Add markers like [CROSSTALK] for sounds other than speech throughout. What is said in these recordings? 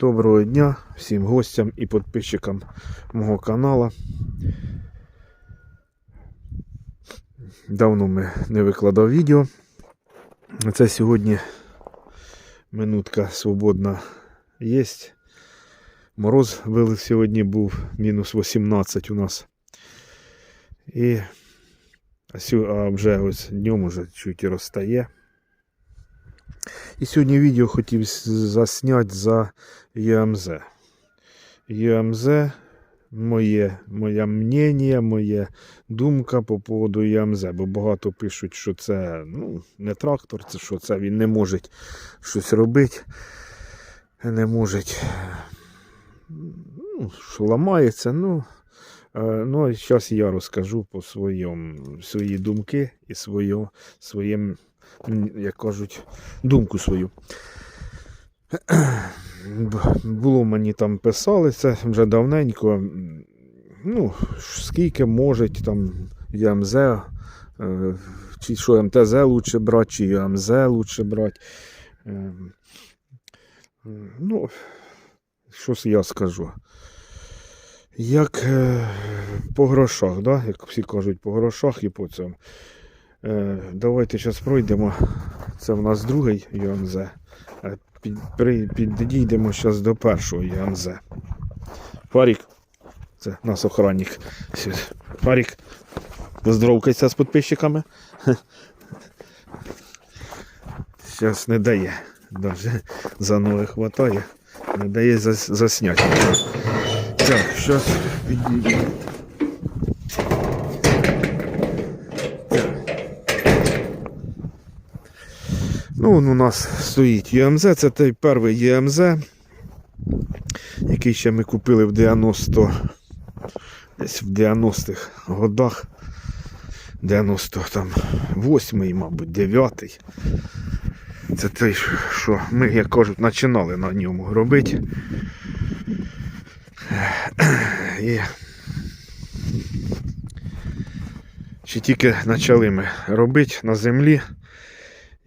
Доброго дня всім гостям і підписчикам мого каналу. Давно ми не викладав відео. Це сьогодні минутка свободна є. Мороз велик сьогодні був мінус 18 у нас. І а вже ось днем уже чуть розстає. І сьогодні відео хотів засняти за ЄМЗ. ЄМЗ, моє, моє мнення, моя думка по поводу ЄМЗ. Бо багато пишуть, що це ну, не трактор, це що це він не може щось робити. Не може, ну, що ламається. Ну, е, ну зараз я розкажу по своєму, свої думки і своє, своїм, м, як кажуть, думку свою. Було мені там писали, це вже давненько. Ну, скільки може там ЯМЗ, е, чи що МТЗ лучше брати, чи ЯМЗ лучше брати. Е, Ну, що ж я скажу? Як е, по грошах, да? як всі кажуть, по грошах і по цьому. Е, давайте зараз пройдемо. Це в нас другий ЮМЗ. Е, підійдемо зараз до першого ЮМЗ. Фарік. Це наш охранник. Фарік. Поздоровкайся з підписчиками. Зараз не дає. Даже за ноги хватає. Не дає зас, засняти. Так, зараз Ну, он у нас стоїть ЮМЗ, це той перший ЮМЗ, який ще ми купили в 90 десь в 90-х годах. 98-й, мабуть, 9-й. Це той, що ми, як кажуть, починали на ньому робити. І ще тільки почали ми робити на землі.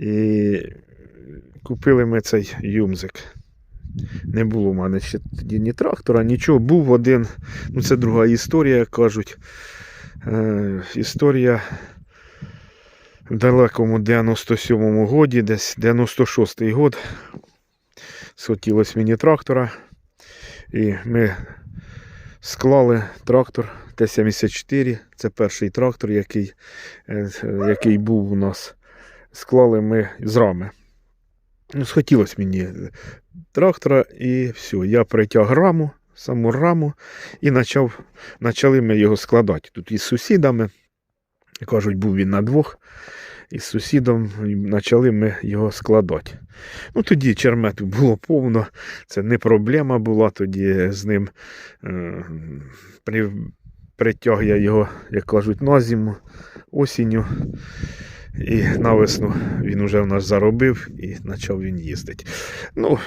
І купили ми цей юмзик. Не було в мене ще тоді ні трактора, нічого. Був один, ну це друга історія, як кажуть. Е, історія в далекому 97-му годі, десь 96-й год. Схотілось мені трактора. І ми склали трактор Т-74. Це перший трактор, який, е, який був у нас склали ми з рами. Ну, схотілося мені трактора, і все. Я притяг раму, саму раму, і почав, почали ми його складати. Тут із сусідами. Кажуть, був він на двох. І з сусідом почали ми його складати. Ну, тоді чермету було повно, це не проблема була тоді з ним. Е, при, притяг я його, як кажуть, на зиму, осінню. І на весну він уже в нас заробив і почав він їздити. Ну,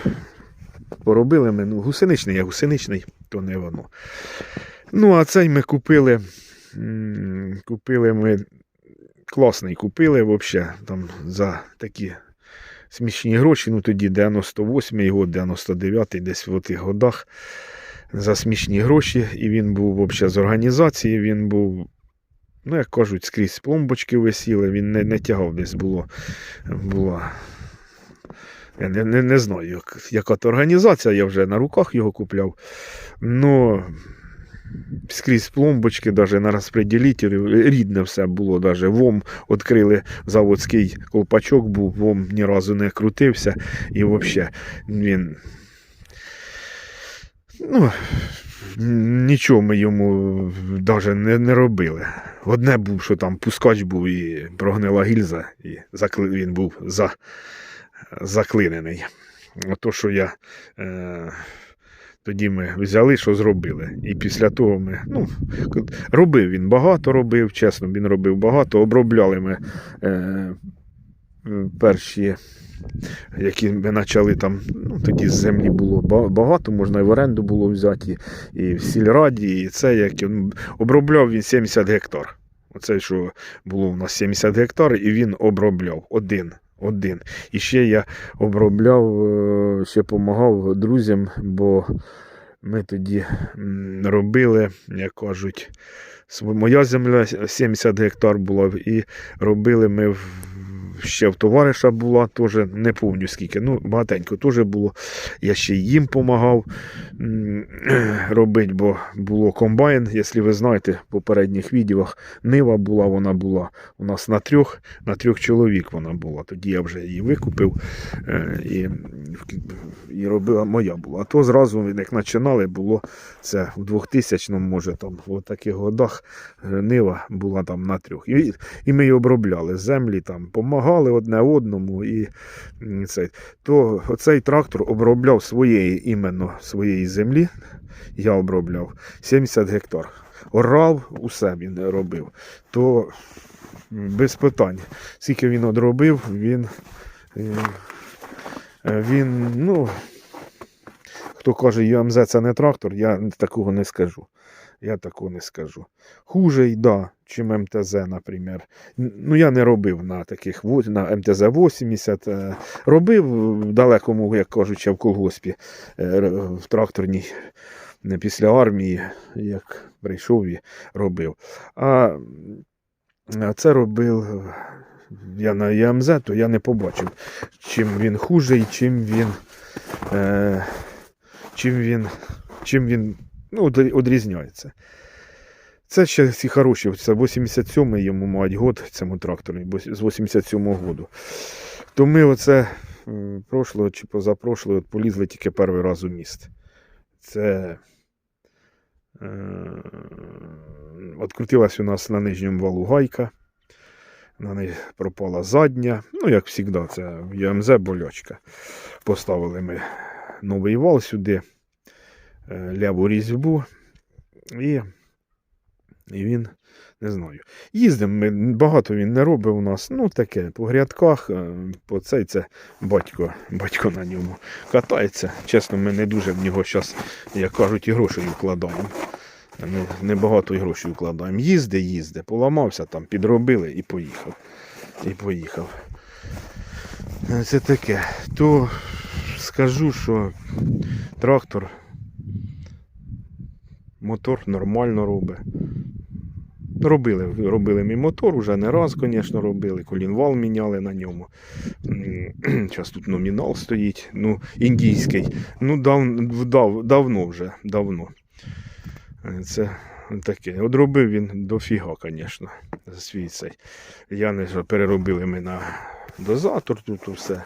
поробили ми, ну, гусеничний, я гусеничний, то не воно. Ну, а цей ми купили. Купили ми класний купили взагалі там за такі смішні гроші. Ну тоді 98-й год, 99-й, десь в тих годах за смішні гроші. І він був взагалі з організації, він був Ну, як кажуть, скрізь пломбочки висіли, він не, не тягав десь було. було. Я не, не, не знаю, як, яка то організація, я вже на руках його купляв. Ну, скрізь пломбочки, навіть на розпреділителі, рідне все було. Даже. ВОМ відкрили заводський колпачок, був, ВОМ ні разу не крутився. І взагалі він. Ну, нічого ми йому навіть не, не робили. Одне був, що там пускач був і прогнила гільза, і закли... він був за... заклинений. Ото, що я е... тоді ми взяли, що зробили. І після того ми. ну, Робив він багато робив, чесно, він робив багато. Обробляли ми е... перші які ми почали там, ну тоді землі було багато, можна і в оренду було взяти, і, в сільраді, і це як він обробляв він 70 гектар. Оце, що було у нас 70 гектар, і він обробляв один один. І ще я обробляв, е, ще допомагав друзям, бо ми тоді робили, як кажуть, моя земля 70 гектар була, і робили ми в. Ще в товариша була, теж не пам'ятаю скільки, ну багатенько теж було. Я ще їм допомагав [CLEARS THROAT] робити, бо було комбайн, якщо ви знаєте, в попередніх відео Нива була, вона була у нас на трьох, на трьох чоловік вона була. Тоді я вже її викупив е, і, і робила моя була. А то зразу, як починали, було це в 2000 може там в таких годах е, Нива була там на трьох. І, і ми її обробляли землі, там, помагали одне одному. І, м, це, то оцей трактор обробляв своєї іменно своєї землі. Я обробляв 70 гектар. Орав, усе він робив. То без питань. Скільки він одробив, він. е, Він, ну, хто каже, ЮМЗ це не трактор, я такого не скажу. Я такого не скажу. Хуже й да, чим МТЗ, наприклад. Ну, я не робив на таких на МТЗ 80. е, Робив в далекому, як кажуть, в колгоспі, е, в тракторній після армії, як прийшов і робив. А це робив я на ЯМЗ, то я не побачив, чим він хужий, чим він. Е, чим він. Чим він ну, одрізняється. Це ще ці хороші. Це 87-й йому мають год цьому трактору, з 87-го году. То ми оце прошлого чи позапрошлого полізли тільки перший раз у міст. Це е, у нас на нижньому валу гайка. На неї пропала задня. Ну, як завжди, це ЮМЗ болячка. Поставили ми новий вал сюди, е, ляву різьбу. І, і він, не знаю. Їздимо ми, багато він не робить у нас. Ну, таке, по грядках, е, по цей це батько, батько на ньому катається. Чесно, ми не дуже в нього зараз, як кажуть, і грошей вкладаємо. Ми небагато грошей вкладаємо. Їзде, їзде, поламався там, підробили і поїхав. І поїхав. Це таке. То скажу, що трактор, мотор нормально робить. Робили, робили мій мотор, уже не раз, звісно, робили. Колінвал міняли на ньому. Зараз [CLEARS THROAT] тут номінал стоїть. Ну, індійський. Ну, дав, дав, давно вже, давно. Е, Це таке. Одробив він дофіга, звісно, свій цей. Я не ж- переробили ми на дозатор, тут все.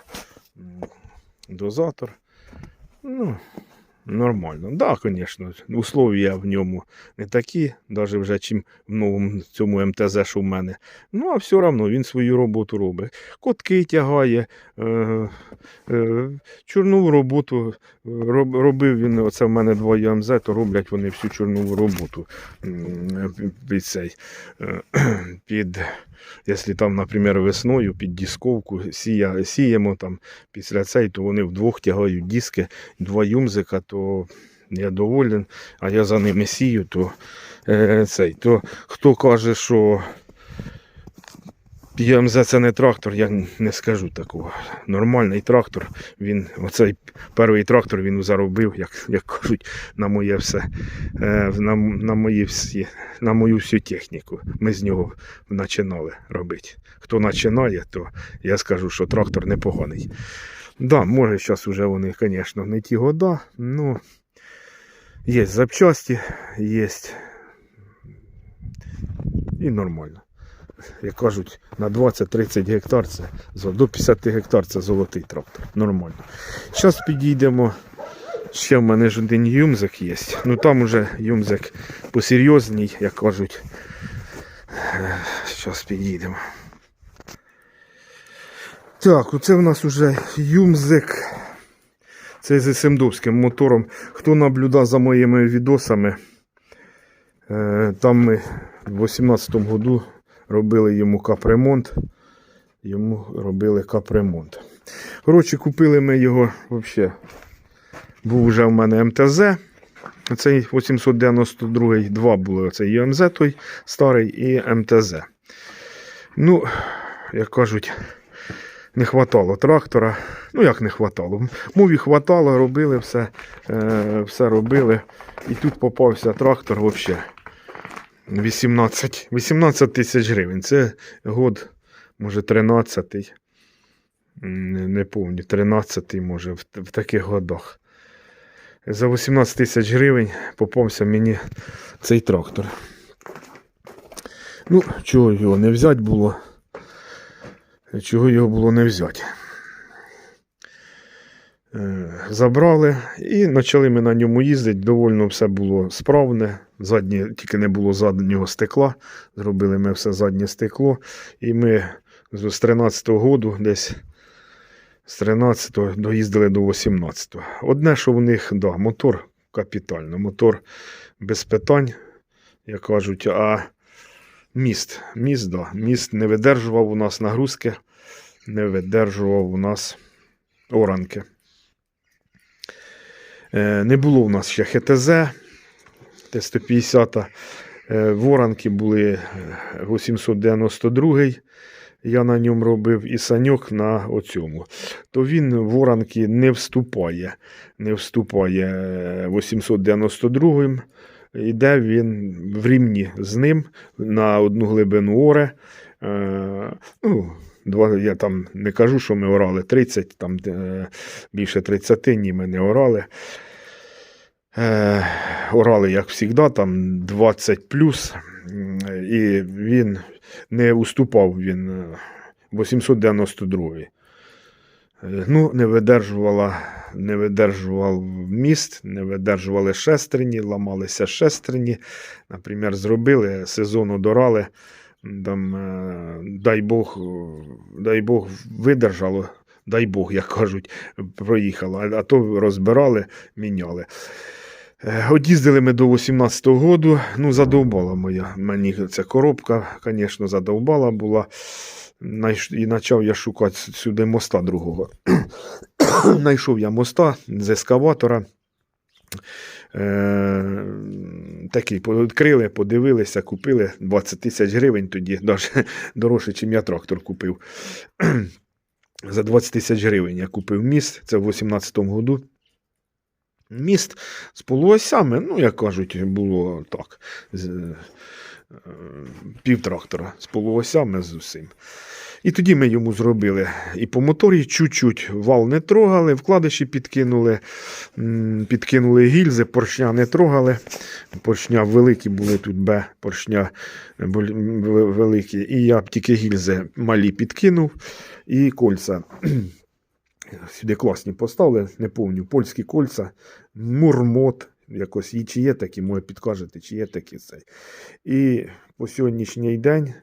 Дозатор. Ну, нормально. Так, да, звісно, условия в ньому не такі, навіть вже чим в новому цьому МТЗ, що в мене. Ну, а все одно він свою роботу робить. Котки тягає, е, е, чорнову роботу е, роб, робив він. Оце в мене два ЮМЗ, то роблять вони всю чорнову роботу під цей. е, [CLEARS THROAT] Під, якщо там, наприклад, весною під дисковку сія, сіємо там після цей, то вони вдвох тягають диски, два юмзика, то я доволен, а я за ними сію, то е, цей. То хто каже, що ЮМЗ це не трактор, я не скажу такого. Нормальний трактор. Він, оцей перший трактор він заробив, як, як кажуть, на моє все, е, на, на, мої всі, на мою всю техніку. Ми з нього починали робити. Хто починає, то я скажу, що трактор непоганий. Да, може, зараз вже вони, звісно, не ті года, ну є запчасті, є і нормально. Як кажуть, на 20-30 гектар це до 50 гектар це золотий трактор. Нормально. Зараз підійдемо. Ще в мене ж один юмзик є. Ну там уже юмзик посерйозній, як кажуть. Зараз підійдемо. Так, оце в нас уже юмзик. Це з Семдовським мотором. Хто наблюдав за моїми відосами, е, там ми в 18-му году робили йому капремонт. Йому робили капремонт. Коротше, купили ми його взагалі. Був вже в мене МТЗ. Цей 892 два були. Це ЮМЗ той старий і МТЗ. Ну, як кажуть, не хватало трактора. Ну як не хватало? Мові хватало, робили все, е, все робили. І тут попався трактор взагалі. 18, 18 тисяч гривень. Це год, може, 13-й. Не, пам'ятаю, 13-й, може, в, в таких годах. За 18 тисяч гривень попався мені цей трактор. Ну, чого його не взяти було? Чого його було не взяти? Е, Забрали і почали ми на ньому їздити. Довольно все було справне. Заднє, тільки не було заднього стекла. Зробили ми все заднє стекло. І ми з 13-го году десь з 13-го доїздили до 18-го. Одне, що в них, да, мотор капітально, мотор без питань, як кажуть, а міст, міст, да, міст не видержував у нас нагрузки, не видержував у нас оранки. Е, Не було у нас ще ХТЗ Т-150. Е, Воранки були е, 892 я на ньому робив і саньок на оцьому. То він в воранки не вступає. Не вступає е, 892 Іде він в рівні з ним на одну глибину оре. Е, ну, я там не кажу, що ми орали 30, там е, більше 30 ні, ми не орали. Е, орали, як завжди, там 20 плюс, і він не уступав він е, 892. Е, Ну, не видержувала, не видержував міст, не видержували шестерні, ламалися шестерні. Наприклад, зробили, сезону дорали. Там, е, дай Бог, е, дай Бог видержало, дай Бог, як кажуть, проїхало, а- то розбирали, міняли. Е, Од'їздили ми до 18-го году. Ну, задовбала моя. Мені ця коробка, звісно, задовбала була. І почав я шукати сюди моста другого. [COUGHS] Знайшов я моста з ескаватора. Такий відкрили, подивилися, купили 20 тисяч гривень тоді, навіть [LAUGHS] дорожче, ніж я трактор купив. [CLEARS THROAT] За 20 тисяч гривень я купив міст, це в 18-му году. Міст з полуосями, ну, як кажуть, було так. З, е, пів з полуосями з усім. І тоді ми йому зробили і по моторі чуть-чуть вал не трогали, вкладиші підкинули, підкинули гільзи, поршня не трогали. Поршня великі були тут Б, поршня великі. І я тільки гільзи малі підкинув і кольця. [CLEARS THROAT] Сюди класні поставили, не помню, польські кольця, мурмот. Якось і чи є такі, може підкажете, чи є такі цей. І по сьогоднішній день,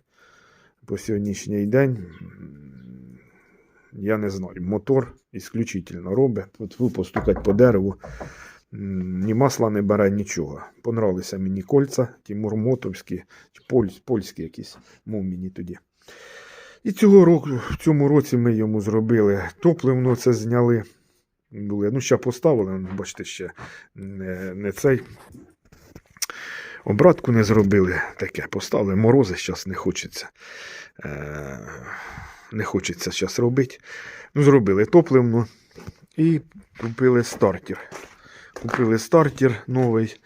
по сьогоднішній день, я не знаю, мотор ісключительно робить. От ви постукать по дереву. Ні масла не бере, нічого. Понравилися мені кольця, ті мурмотовські, польські якісь, мов мені тоді. І цього року, в цьому році ми йому зробили топливно, це зняли. Були. Ну, ще поставили, бачите, ще не, не цей. Обратку не зробили таке, поставили. Морози зараз не хочеться. Е, не хочеться зараз робити. Ну, зробили топливно і купили стартер. Купили стартер новий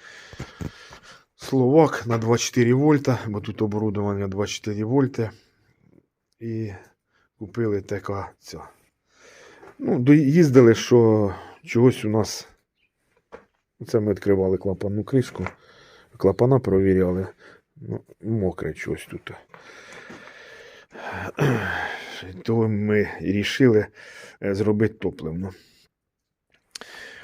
Словак на 24 вольта, бо тут оборудовання 24 вольти. І купили така ця. Ну, доїздили, що чогось у нас. Це ми відкривали клапанну кришку. Клапана провіряли. Ну, мокре чогось тут. [CLEARS THROAT] То ми рішили е, зробити топливно.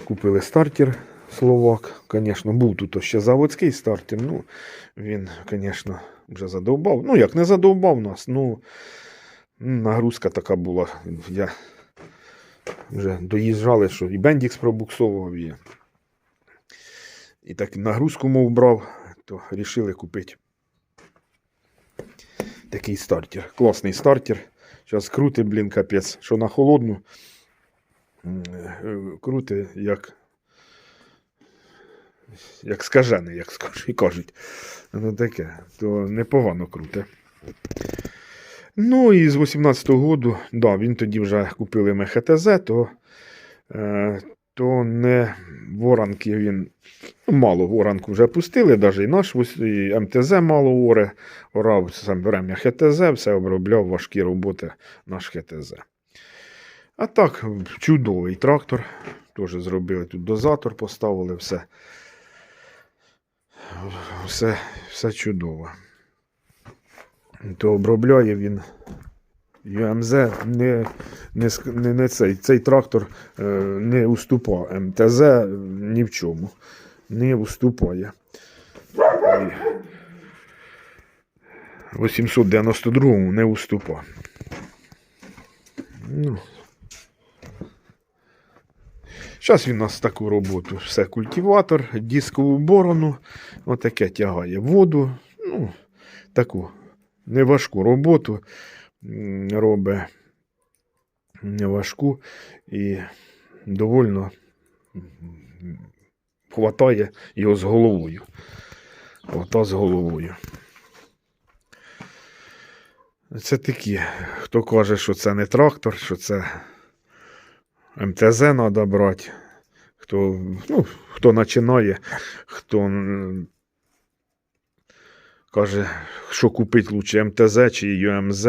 Купили стартер Словак. Звісно, був тут ще заводський стартер. Ну, він, звісно, вже задовбав. Ну, як не задовбав нас, ну нагрузка така була. Я вже доїжджали, що і Бендікс пробуксовував, і, і так нагрузку мов брав, то вирішили купити такий стартер. Класний стартер. Зараз крути, блін, капець, що на холодну. е, Крути, як. Як скажений, як скажуть, кажуть. Ну таке, то непогано круте. Ну і з 18-го року, да, він тоді вже купили ми ХТЗ, то, е, то не воранки він. Ну, мало воранку вже пустили, навіть і наш і МТЗ мало оре, орав саме время ХТЗ, все обробляв важкі роботи наш ХТЗ. А так, чудовий трактор. Теж зробили тут дозатор, поставили все. Все, все чудово. То обробляє він ЮМЗ не, не, не, не цей. Цей трактор е, не уступав МТЗ ні в чому. Не уступає. І 892 не уступав. Ну. Зараз він у нас таку роботу. Все культиватор, дискову борону, отаке тягає воду. Ну, таку неважку роботу робить неважку і довольно хватає його з головою. Ота з головою. Це такі, хто каже, що це не трактор, що це МТЗ треба брати. Хто, ну, хто починає, хто каже, що купити лучше МТЗ чи ЮМЗ.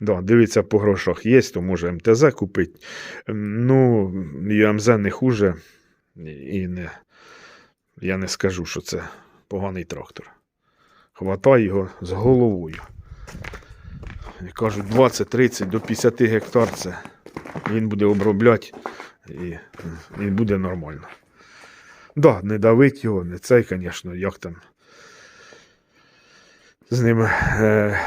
Да, дивиться по грошах є, то може МТЗ купити. Ну, ЮМЗ не хуже. І не, я не скажу, що це поганий трактор. Хватай його з головою. І кажуть, 20-30 до 50 гектар це він буде обробляти і, і буде нормально. Да, не давить його, не цей, звісно, як там з ним, е,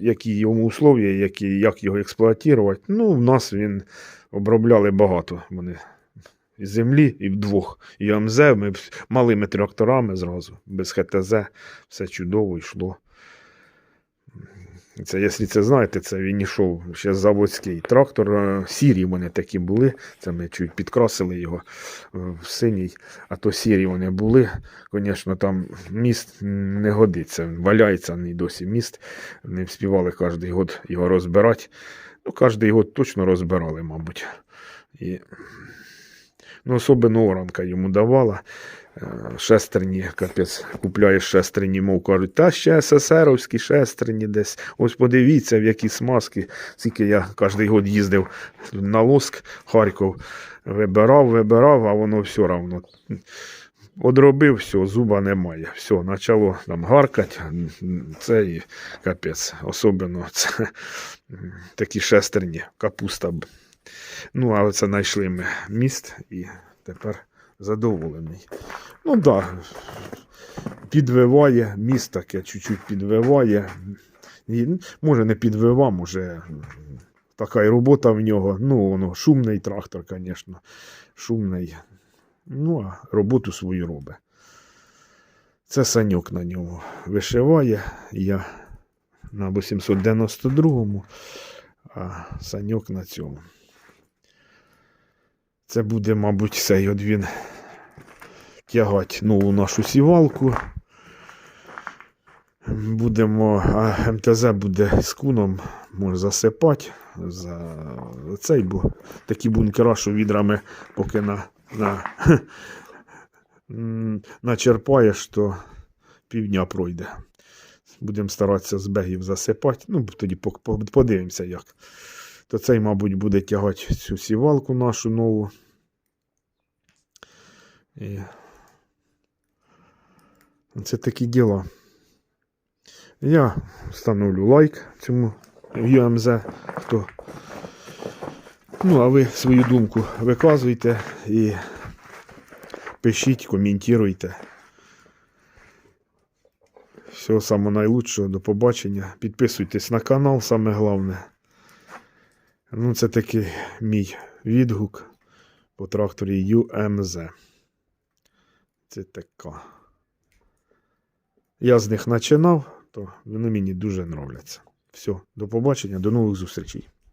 які йому условия, які, як його експлуатувати. Ну, в нас він обробляли багато. Вони і землі, і вдвох. І МЗ, ми малими тракторами зразу, без ХТЗ, все чудово йшло. Це, якщо це знаєте, це він йшов ще заводський трактор. Сірі вони такі були. Це ми чуть підкрасили його е, в синій, а то сірі вони були. Звісно, там міст не годиться. Валяється і досі міст. Не вспівали кожен год його розбирати. Ну, кожен год точно розбирали, мабуть. І... Ну, особливо оранка йому давала. Е, Шестерні, капець, купляєш шестерні, мов кажуть, та ще СССРовські шестерні десь. Ось подивіться, в які смазки. Скільки я кожен год їздив на Лоск, Харків, вибирав, вибирав, а воно все равно. Одробив, все, зуба немає. Все, почало там гаркати. Це і капець. Особливо це такі шестерні, капуста. Ну, але це знайшли ми міст і тепер задоволений. Ну так, да, підвиває, міст таке чуть-чуть підвиває. І, може не підвива, може така і робота в нього. Ну, воно шумний трактор, звісно. Шумний. Ну, а роботу свою робить. Це саньок на ньому вишиває. Я на 892-му, а саньок на цьому. Це буде, мабуть, цей от він тягати нову нашу сівалку. Будемо, а МТЗ буде з куном, може засипати за цей, бо такі бункера, що відрами поки на, на, [LAUGHS] начерпаєш, то півдня пройде. Будемо старатися з бегів засипати. Ну, тоді по- по- подивимося як. То цей, мабуть, буде тягати цю сівалку нашу нову. І... Це такі діла. Я встановлю лайк цьому ЮМЗ. Хто. Ну, а ви свою думку виказуйте і пишіть, коментуйте. Всього самого найлучшого, до побачення. Підписуйтесь на канал, саме головне. Ну, це такий мій відгук по тракторі UMZ. Це така. Я з них починав, то вони мені дуже нравляться. Все, до побачення, до нових зустрічей.